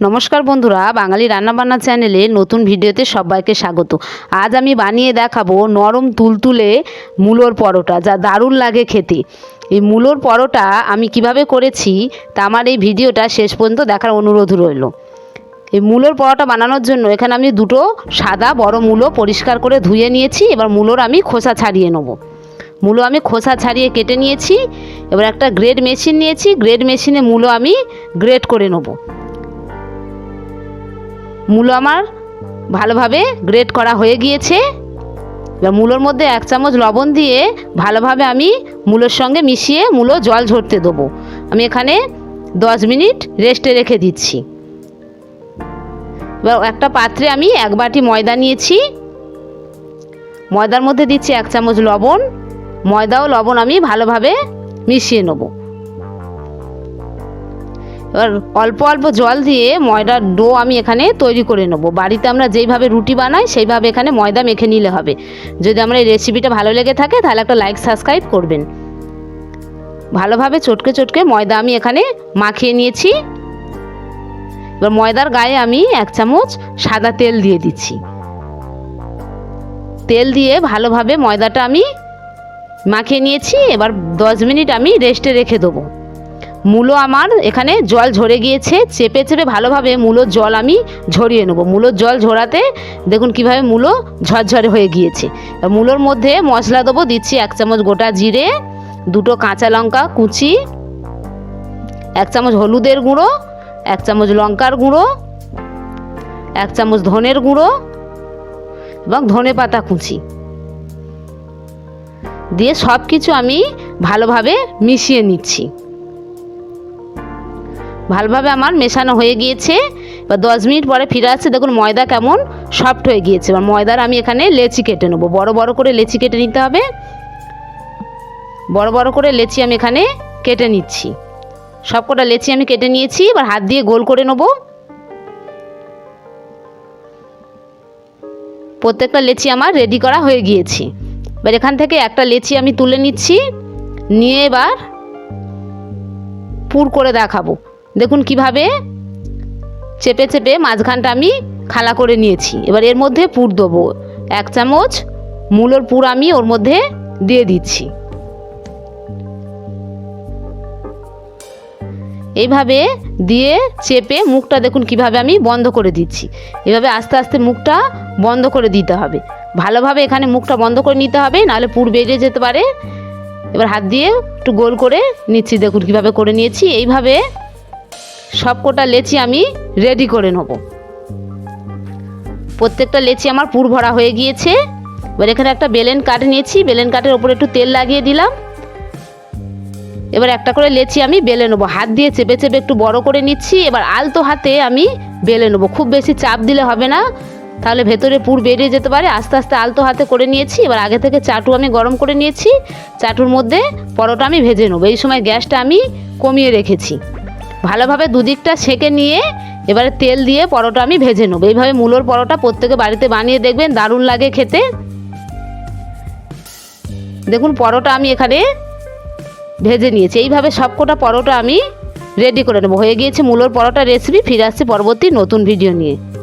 নমস্কার বন্ধুরা, বাঙালি রান্নাবান্না চ্যানেলে নতুন ভিডিওতে সবাইকে স্বাগত। আজ আমি বানিয়ে দেখাবো নরম তুলতুলে মূলোর পরোটা, যা দারুণ লাগে খেতে। এই মূলোর পরোটা আমি কীভাবে করেছি, তা আমার এই ভিডিওটা শেষ পর্যন্ত দেখার অনুরোধ রইল। এই মূলোর পরোটা বানানোর জন্য এখানে আমি দুটো সাদা বড় মূলো পরিষ্কার করে ধুয়ে নিয়েছি, এবার মূলোর আমি খোসা ছাড়িয়ে নেব। মূলো আমি খোসা ছাড়িয়ে কেটে নিয়েছি, এবার একটা গ্রেড মেশিন নিয়েছি, গ্রেড মেশিনে মূলো আমি গ্রেড করে নেব। মূলো আমার ভালোভাবে গ্রেট করা হয়ে গিয়েছে। এবার মূলোর মধ্যে এক চামচ লবণ দিয়ে ভালোভাবে আমি মূলোর সঙ্গে মিশিয়ে মূলো জল ঝরতে দেবো। আমি এখানে দশ মিনিট রেস্টে রেখে দিচ্ছি। এবার একটা পাত্রে আমি এক বাটি ময়দা নিয়েছি। ময়দার মধ্যে দিচ্ছি এক চামচ লবণ। ময়দা ও লবণ আমি ভালোভাবে মিশিয়ে নেব। এবার অল্প অল্প জল দিয়ে ময়দার ডো আমি এখানে তৈরি করে নেব। বাড়িতে আমরা যেইভাবে রুটি বানাই, সেইভাবে এখানে ময়দা মেখে নিলে হবে। যদি আমার এই রেসিপিটা ভালো লেগে থাকে, তাহলে একটা লাইক সাবস্ক্রাইব করবেন। ভালোভাবে চটকে চটকে ময়দা আমি এখানে মাখিয়ে নিয়েছি। এবার ময়দার গায়ে আমি এক চামচ সাদা তেল দিয়ে দিচ্ছি। তেল দিয়ে ভালোভাবে ময়দাটা আমি মাখিয়ে নিয়েছি। এবার দশ মিনিট আমি রেস্টে রেখে দেবো। মূলো আমার এখানে জল ঝরে গিয়েছে, চেপে চেপে ভালোভাবে মূলোর জল আমি ঝরিয়ে নেব। মূলোর জল ঝরাতে দেখুন কীভাবে মূলো ঝরঝরে হয়ে গিয়েছে। মূলোর মধ্যে মশলা দেবো, দিচ্ছি এক চামচ গোটা জিরে, দুটো কাঁচা লঙ্কা কুচি, এক চামচ হলুদের গুঁড়ো, এক চামচ লঙ্কার গুঁড়ো, এক চামচ ধনের গুঁড়ো এবং ধনে পাতা কুচি। দিয়ে সব কিছু আমি ভালোভাবে মিশিয়ে নিচ্ছি। ভালোভাবে আমার মেশানো হয়ে গিয়েছে। এবার দশ মিনিট পরে ফিরে আসছে, দেখুন ময়দা কেমন সফট হয়ে গিয়েছে। এবার ময়দার আমি এখানে লেচি কেটে নেব। বড় বড় করে লেচি কেটে নিতে হবে। বড় বড় করে লেচি আমি এখানে কেটে নিচ্ছি। সব কটা লেচি আমি কেটে নিয়েছি, এবার হাত দিয়ে গোল করে নেব। প্রত্যেকটা লেচি আমার রেডি করা হয়ে গিয়েছে। এবার এখান থেকে একটা লেচি আমি তুলে নিচ্ছি। নিয়ে এবার পুর করে দেখাবো। দেখুন কীভাবে চেপে চেপে মাঝখানটা আমি খালা করে নিয়েছি। এবার এর মধ্যে পুর দেবো। এক চামচ মূলোর পুর আমি ওর মধ্যে দিয়ে দিচ্ছি। এইভাবে দিয়ে চেপে মুখটা দেখুন কীভাবে আমি বন্ধ করে দিচ্ছি। এভাবে আস্তে আস্তে মুখটা বন্ধ করে দিতে হবে। ভালোভাবে এখানে মুখটা বন্ধ করে নিতে হবে, নাহলে পুর বেরিয়ে যেতে পারে। এবার হাত দিয়ে একটু গোল করে নিচ্ছি, দেখুন কীভাবে করে নিয়েছি। এইভাবে সব কটা লেচি আমি রেডি করে নেব। প্রত্যেকটা লেচি আমার পুর ভরা হয়ে গিয়েছে। এবার এখানে একটা বেলেন কাঠ নিয়েছি, বেলেন কাঠের ওপরে একটু তেল লাগিয়ে দিলাম। এবার একটা করে লেচি আমি বেলে নেব। হাত দিয়ে চেপে চেপে একটু বড় করে নিচ্ছি। এবার আলতো হাতে আমি বেলে নেব। খুব বেশি চাপ দিলে হবে না। তাহলে ভেতরে পুর বেরিয়ে যেতে পারে। আস্তে আস্তে আলতো হাতে করে নিয়েছি। এবার আগে থেকে চাটু আমি গরম করে নিয়েছি। চাটুর মধ্যে পরোটা আমি ভেজে নেব। এই সময় গ্যাসটা আমি কমিয়ে রেখেছি। ভালোভাবে দুদিকটা সেঁকে নিয়ে এবারে তেল দিয়ে পরোটা আমি ভেজে নেব। এইভাবে মূলোর পরোটা প্রত্যেকে বাড়িতে বানিয়ে দেখবেন, দারুণ লাগে খেতে। দেখুন, পরোটা আমি এখানে ভেজে নিয়েছি। এইভাবে সবকটা পরোটা আমি রেডি করে নেব। হয়ে গিয়েছে মূলোর পরোটা রেসিপি ফিরে আসছি পরবর্তী নতুন ভিডিও নিয়ে।